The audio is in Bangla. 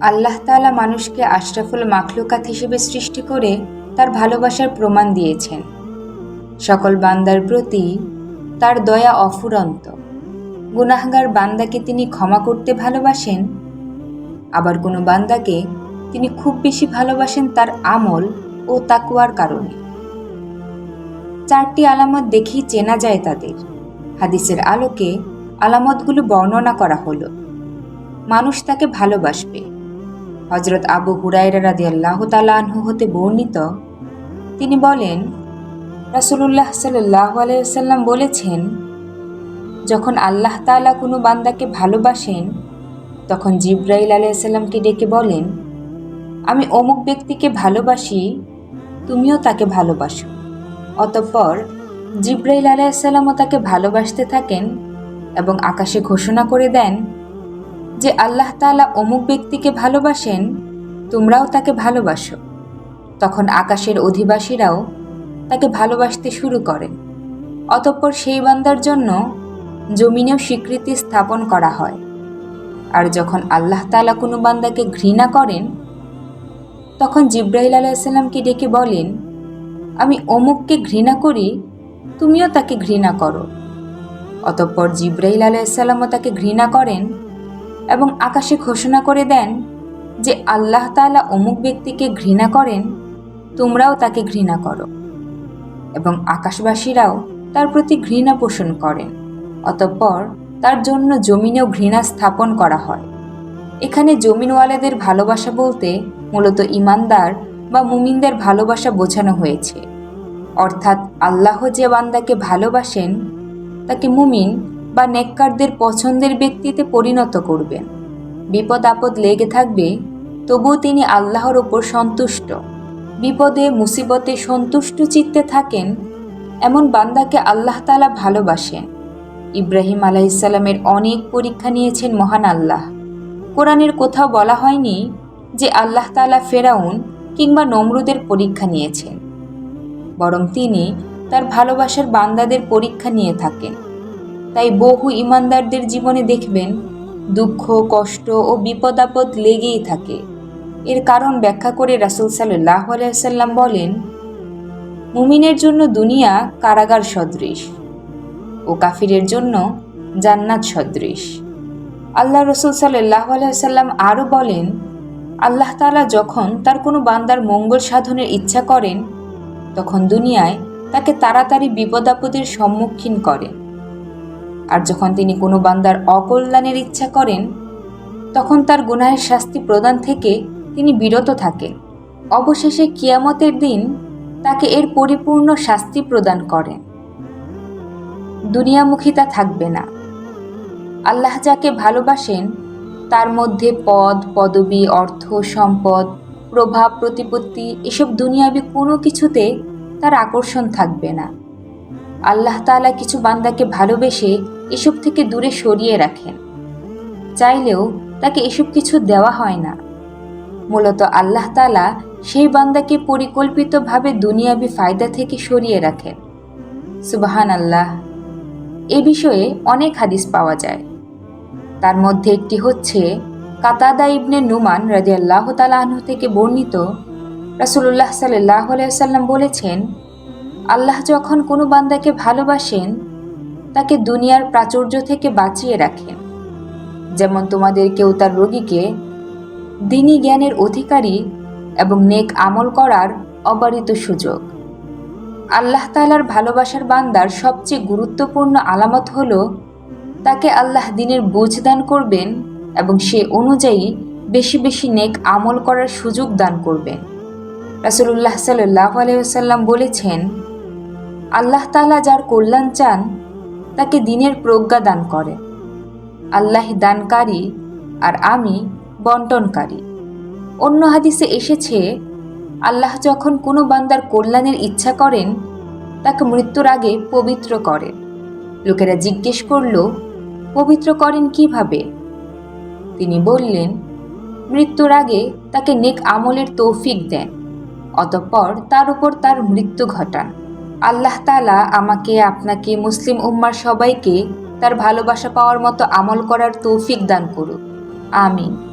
আল্লাহ তাআলা মানুষকে আশরাফুল মাখলুকাত হিসেবে সৃষ্টি করে তার ভালোবাসার প্রমাণ দিয়েছেন। সকল বান্দার প্রতি তার দয়া অফুরন্ত। গুনাহগার বান্দাকে তিনি ক্ষমা করতে ভালোবাসেন, আবার কোনো বান্দাকে তিনি খুব বেশি ভালোবাসেন তার আমল ও তাকুয়ার কারণে। চারটি আলামত দেখেই চেনা যায় তাদের। হাদিসের আলোকে আলামতগুলো বর্ণনা করা হলো। মানুষ তাকে ভালোবাসবে। হজরত আবু হুরাইরা রাদি আল্লাহ তালাহু হতে বর্ণিত। তিনি বলেন, রাসুলুল্লাহ সাল্লাহ আলাইসাল্লাম বলেছেন, যখন আল্লাহ তাআলা কোনো বান্দাকে ভালোবাসেন, তখন জিব্রাইল আলাইসাল্লামকে ডেকে বলেন, আমি অমুক ব্যক্তিকে ভালোবাসি, তুমিও তাকে ভালোবাসো। অতঃপর জিব্রাইল আলাইসাল্লামও তাকে ভালোবাসতে থাকেন এবং আকাশে ঘোষণা করে দেন যে আল্লাহ তাআলা অমুক ব্যক্তিকে ভালোবাসেন, তোমরাও তাকে ভালোবাসো। তখন আকাশের অধিবাসীরাও তাকে ভালোবাসতে শুরু করেন। অতঃপর সেই বান্দার জন্য জমিনেও স্বীকৃতি স্থাপন করা হয়। আর যখন আল্লাহ তাআলা কোনো বান্দাকে ঘৃণা করেন, তখন জিব্রাইল আলাইসাল্লামকে ডেকে বলেন, আমি অমুককে ঘৃণা করি, তুমিও তাকে ঘৃণা করো। অতঃপর জিব্রাইল আলাইসাল্লামও তাকে ঘৃণা করেন এবং আকাশে ঘোষণা করে দেন যে আল্লাহ তাআলা অমুক ব্যক্তিকে ঘৃণা করেন, তোমরাও তাকে ঘৃণা করো। এবং আকাশবাসীরাও তার প্রতি ঘৃণা পোষণ করেন, অতঃপর তার জন্য জমিনেও ঘৃণা স্থাপন করা হয়। এখানে জমিনওয়ালাদের ভালোবাসা বলতে মূলত ইমানদার বা মুমিনদের ভালোবাসা বোঝানো হয়েছে। অর্থাৎ আল্লাহ যে বান্দাকে ভালোবাসেন, তাকে মুমিন বা নেককারদের পছন্দের ব্যক্তিতে পরিণত করবেন বিপদ আপদ লেগে থাকবে, তবুও তিনি আল্লাহর ওপর সন্তুষ্ট। বিপদে, মুসিবতে সন্তুষ্ট চিত্তে থাকেন এমন বান্দাকে আল্লাহ তালা ভালোবাসেন। ইব্রাহিম আলাইসাল্লামের অনেক পরীক্ষা নিয়েছেন মহান আল্লাহ। কোরআনের কোথাও বলা হয়নি যে আল্লাহ তালা ফেরাউন কিংবা নমরুদের পরীক্ষা নিয়েছেন। বরং তিনি তার ভালোবাসার বান্দাদের পরীক্ষা নিয়ে থাকেন। তাই বহু ইমানদারদের জীবনে দেখবেন, দুঃখ, কষ্ট ও বিপদ আপদ লেগেই থাকে। এর কারণ ব্যাখ্যা করে রাসুল সাল্লাহ আলাইসাল্লাম বলেন, মুমিনের জন্য দুনিয়া কারাগার সদৃশ ও কাফিরের জন্য জান্নাত সদৃশ। আল্লাহ রসুল সাল্লাহ আলাইসাল্লাম আরও বলেন, আল্লাহ তালা যখন তার কোনো বান্দার মঙ্গল সাধনের ইচ্ছা করেন, তখন দুনিয়ায় তাকে তাড়াতাড়ি বিপদ আপদের সম্মুখীন করেন। আর যখন তিনি কোনো বান্দার অকল্যাণের ইচ্ছা করেন, তখন তার গুনাহের শাস্তি প্রদান থেকে তিনি বিরত থাকেন। অবশেষে কিয়ামতের দিন তাকে এর পরিপূর্ণ শাস্তি প্রদান করেন। দুনিয়ামুখী তা থাকবে না। আল্লাহ যাকে ভালোবাসেন, তার মধ্যে পদ, পদবি, অর্থ, সম্পদ, প্রভাব, প্রতিপত্তি, এসব দুনিয়াবি কোনো কিছুতে তার আকর্ষণ থাকবে না। আল্লাহ তাআলা কিছু বান্দাকে ভালোবেসে এসব থেকে দূরে সরিয়ে রাখেন। চাইলেও তাকে এসব কিছু দেওয়া হয় না। মূলত আল্লাহ তাআলা সেই বান্দাকে পরিকল্পিতভাবে দুনিয়াবি ফায়দা থেকে সরিয়ে রাখেন। সুবাহান আল্লাহ এ বিষয়ে অনেক হাদিস পাওয়া যায়। তার মধ্যে একটি হচ্ছে, কাতাদা ইবনে নুমান রাজি আল্লাহ তালাহ থেকে বর্ণিত রাসুল্লাহ সাল্লাহ সাল্লাম বলেছেন আল্লাহ যখন কোনো বান্দাকে ভালোবাসেন, তাকে দুনিয়ার প্রাচুর্য থেকে বাঁচিয়ে রাখেন। যেমন তোমাদের কেউ তার রোগীকে দিনী জ্ঞানের অধিকারী এবং নেক আমল করার অবারিত সুযোগ। আল্লাহ তালার ভালোবাসার বান্দার সবচেয়ে গুরুত্বপূর্ণ আলামত হল, তাকে আল্লাহ দিনের বুঝ দান করবেন এবং সে অনুযায়ী বেশি বেশি নেক আমল করার সুযোগ দান করবেন। রাসুলুল্লাহ সাল্লাহ আলাইসাল্লাম বলেছেন আল্লাহ তালা যার কল্যাণ চান, তাকে দিনের প্রজ্ঞা দান করেন আল্লাহ দানকারী আর আমি বন্টনকারী অন্য হাদিসে এসেছে, আল্লাহ যখন কোনো বান্দার কল্যাণের ইচ্ছা করেন, তাকে মৃত্যুর আগে পবিত্র করেন। লোকেরা জিজ্ঞেস করল, পবিত্র করেন কীভাবে? তিনি বললেন, মৃত্যুর আগে তাকে নেক আমলের তৌফিক দেন, অতঃপর তার উপর তার মৃত্যু ঘটান। আল্লাহ তালা আমাকে, আপনাকে, মুসলিম উম্মার সবাইকে তার ভালোবাসা পাওয়ার মতো আমল করার তৌফিক দান করুক। আমিন।